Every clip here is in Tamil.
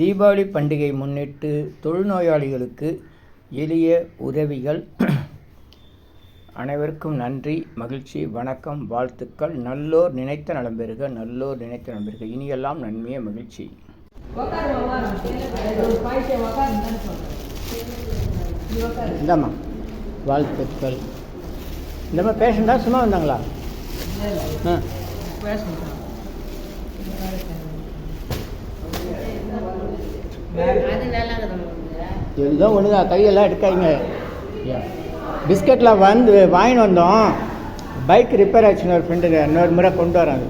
தீபாவளி பண்டிகை முன்னிட்டு தொழுநோயாளிகளுக்கு எளிய உதவிகள். அனைவருக்கும் நன்றி மகிழ்ச்சி வணக்கம் வாழ்த்துக்கள். நல்லோர் நினைத்த நலம் பெறுக நல்லோர் நினைத்த நலம் பெறுக. இனியெல்லாம் நன்மையே மகிழ்ச்சி. இந்தாம்மா வாழ்த்துக்கள். இந்தம்மா பேஷண்டா சும்மா வந்தாங்களா? ஆ. எல்லாம் ஒன்று தான் கையெல்லாம் எடுக்காதீங்க. பிஸ்கெட்டில் வந்து வாங்கிட்டு வந்தோம். பைக் ரிப்பேர் ஆச்சுன்னு ஒரு ஃப்ரெண்டுக்கு இன்னொரு முறை கொண்டு வராங்க.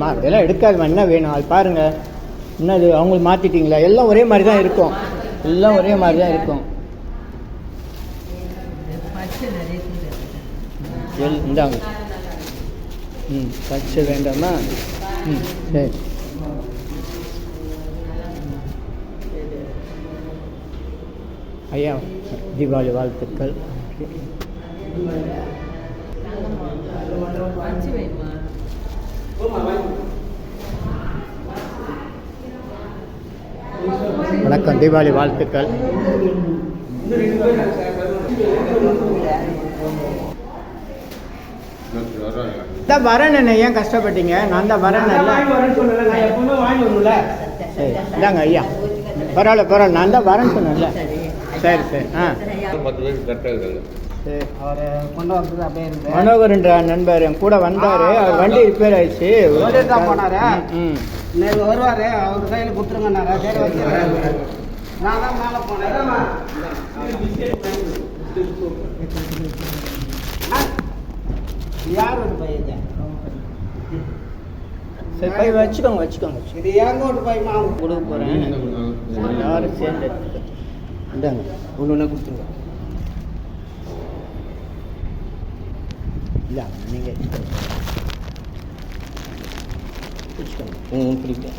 மா இதெல்லாம் எடுக்காதுமா என்ன வேணும்? அது பாருங்க. என்னது? அவங்களுக்கு மாற்றிட்டீங்களா எல்லாம் ஒரே மாதிரி தான் இருக்கும். எல்லாம் ஒரே மாதிரி தான் இருக்கும். எல் இந்தாங்க. ம் பச்சை வேண்டாமா? ம் சரி. ஐயா தீபாவளி வாழ்த்துக்கள். வணக்கம் தீபாவளி வாழ்த்துக்கள். தான் வரேன் ஏன் கஷ்டப்பட்டீங்க? நான் தான் வரேன் சரி இந்தாங்க ஐயா. பரவாயில்ல பரவாயில்ல நான் தான் வரேன்னு சொன்னேன்ல. சரி சரி ஆ. இருந்து. மனோகர்ன்ற நண்பர் என் கூட வந்தாரு. அவர் வண்டி ரிப்பேர் ஆயிடுச்சு. போனாரு. வருவாரு அவர் கையில் கொடுத்துருங்கன்னாரா. சரி வச்சுருக்காரு நான் தான் மேலே போனேன். யார் வீட்டு பையன் சரி போய் வச்சுக்கோங்க வச்சுக்கோங்க. இது வீட்டு பையன் அவன் கொடுக்க போகிறேன் எல்லாரும் சேர்ந்து. இந்தாங்க ஒன்று ஒன்றா கொடுத்துருங்க. இல்லை நீங்கள் வச்சுக்கோங்க. ம் பிடிக்கும்